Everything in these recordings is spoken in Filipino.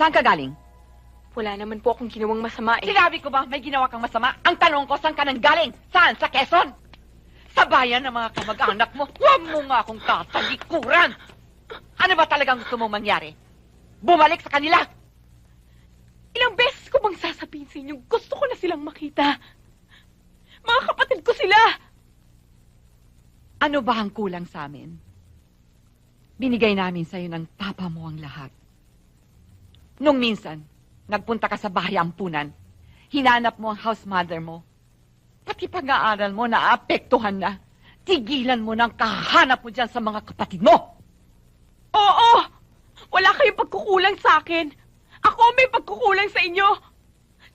Saan ka galing? Wala naman po akong ginawang masama eh. Sinabi ko ba may ginawa kang masama? Ang tanong ko, saan ka nang galing? Saan? Sa Quezon? Sa bayan ng mga kamag-anak mo, huwag mo nga akong tatalikuran! Ano ba talagang gusto mong mangyari? Bumalik sa kanila! Ilang beses ko bang sasabihin sa inyo, gusto ko na silang makita. Mga kapatid ko sila. Ano ba ang kulang sa amin? Binigay namin sa'yo ng papa mo ang lahat. Nung minsan, nagpunta ka sa bahay ampunan, hinanap mo ang house mother mo. Pati pag-aaral mo, naapektuhan na. Tigilan mo ng kahanap mo dyan sa mga kapatid mo. Oo! Wala kayong pagkukulang sa akin. Ako may pagkukulang sa inyo.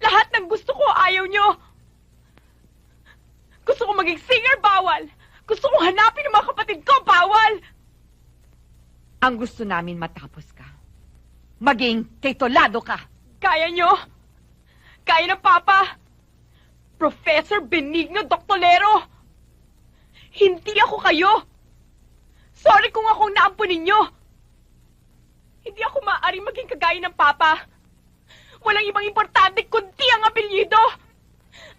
Lahat ng gusto ko ayaw nyo. Gusto ko maging singer, bawal. Gusto ko hanapin ang mga kapatid ko, bawal. Ang gusto namin matapos ka. Maging titolado ka. Kaya nyo? Kaya ng Papa? Professor Benigno Doctolero! Hindi ako kayo! Sorry kung akong naampunin nyo! Hindi ako maaaring maging kagaya ng Papa. Walang ibang importante kundi ang apelyido!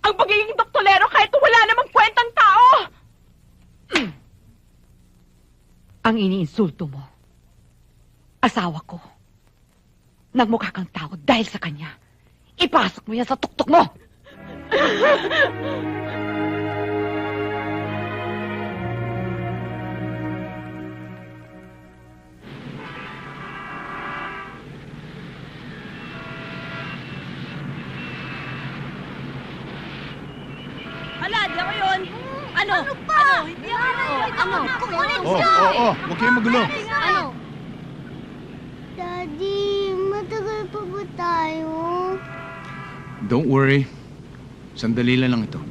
Ang pagiging doktolero kahit wala namang kwentang tao! Ang iniinsulto mo. Asawa ko. Nagmukha kang tao dahil sa kanya. Ipasok mo yan sa tuktok mo! Hala, di ako yun. Ano? Ano pa? Ano? Hindi ako yun. Ano? Kukunin Oh, oh, oh, huwag kayong magulo. Ano? Daddy, matagal pa ba tayo? Don't worry. Sandali lang ito.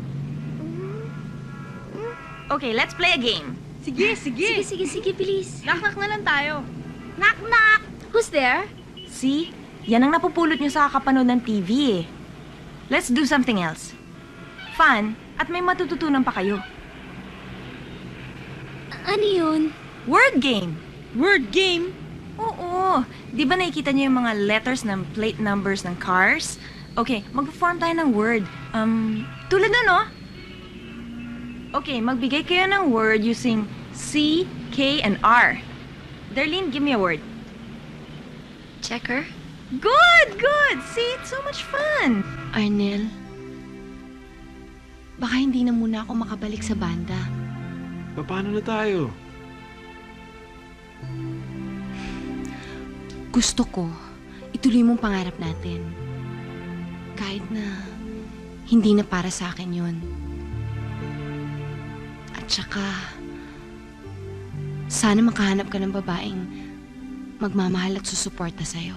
Okay, let's play a game. Sige, sige. Sige, sige, sige, bilis. Knock-knock na lang tayo. Knock, knock! Who's there? See? Yan ang napupulot nyo sa kakapanood ng TV eh. Let's do something else. Fun, at may matututunan pa kayo. Ano yun? Word game! Word game? Oo. Di ba nakikita niyo yung mga letters ng plate numbers ng cars? Okay, mag-form tayo ng word. Um, tulad na, no? Okay, magbigay kayo ng word using C, K, and R. Darlene, give me a word. Checker? Good, good! See, it's so much fun! Arnel, baka hindi na muna ako makabalik sa banda. Paano na tayo? Gusto ko, ituloy mong pangarap natin. Kahit na hindi na para sa akin yun. At saka, sana makahanap ka ng babaeng magmamahal at susuporta sa'yo.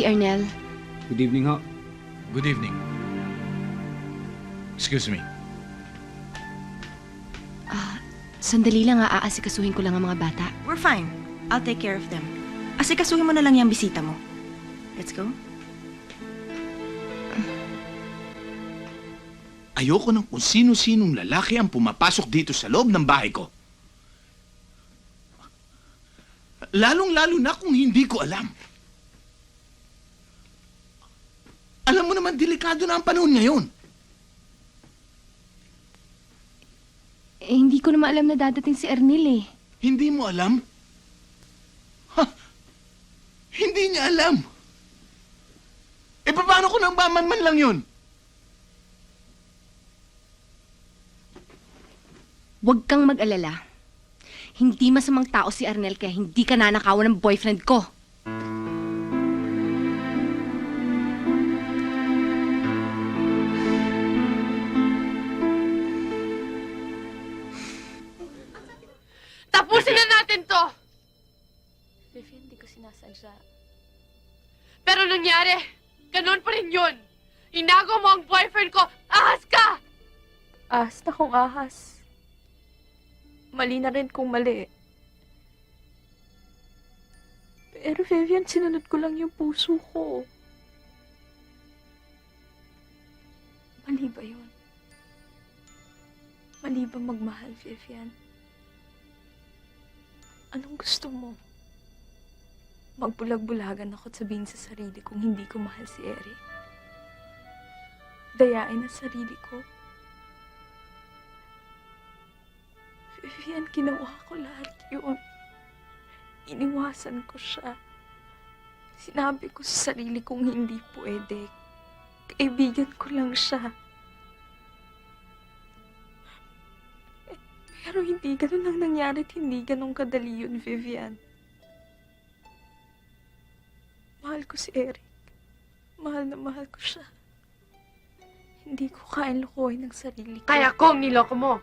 Si Arnel, Good evening ho. Good evening. Excuse me. sandali lang ha, aasikasuhin ko lang ang mga bata. We're fine. I'll take care of them. Asikasuhin mo na lang yung bisita mo. Let's go. Ayoko ng kung sino-sinong lalaki ang pumapasok dito sa loob ng bahay ko. Lalong-lalo na kung hindi ko alam. Alam mo naman, delikado na ang panahon ngayon. Eh, hindi ko naman alam na dadating si Arnel eh. Hindi mo alam? Ha? Hindi niya alam. Eh, paano ko nang baman lang yun? Huwag kang mag-alala. Hindi masamang tao si Arnel kaya hindi ka nanakawan ng boyfriend ko. Sinasadya. Pero nangyari, ganon pa rin yun. Inago mo ang boyfriend ko! Ahas ka! Ahas na kung ahas. Mali na rin kung mali. Pero Vivian, sinunod ko lang yung puso ko. Mali ba yun? Mali ba magmahal, Vivian? Anong gusto mo? Magbulag-bulagan ako at sabihin sa sarili kong hindi ko mahal si Eric. Dayain ang sarili ko. Vivian, ginawa ko lahat yun. Iniwasan ko siya. Sinabi ko sa sarili kong hindi pwede. Kaibigan ko lang siya. Pero hindi ganun ang nangyari hindi ganun kadali yun, Vivian. Mahal ko si Eric. Mahal na mahal ko siya. Hindi ko kayang lukuhin ang sarili ko. Kaya ko ang niloko mo.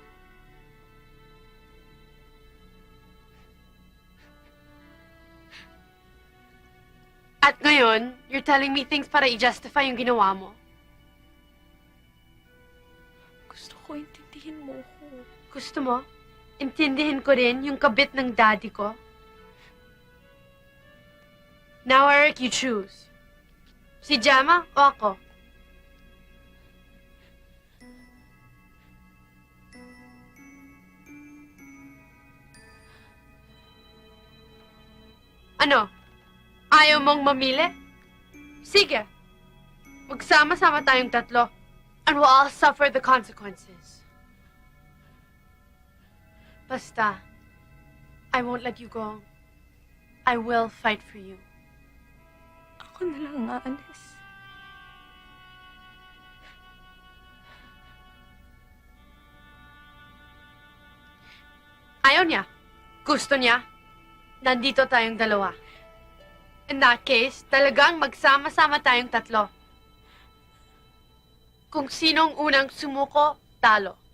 At ngayon, you're telling me things para i-justify yung ginawa mo. Gusto ko intindihin mo ko. Gusto mo? Intindihin ko rin yung kabit ng daddy ko. Now, Eric, you choose. Si Jama o ako? Ano? Ayaw mong mamili? Sige. Magsama-sama tayong tatlo. And we'll all suffer the consequences. Basta, I won't let you go. I will fight for you. Ako na lang aalis. Ayaw niya. Gusto niya. Nandito tayong dalawa. In that case, talagang magsama-sama tayong tatlo. Kung sinong unang sumuko, talo.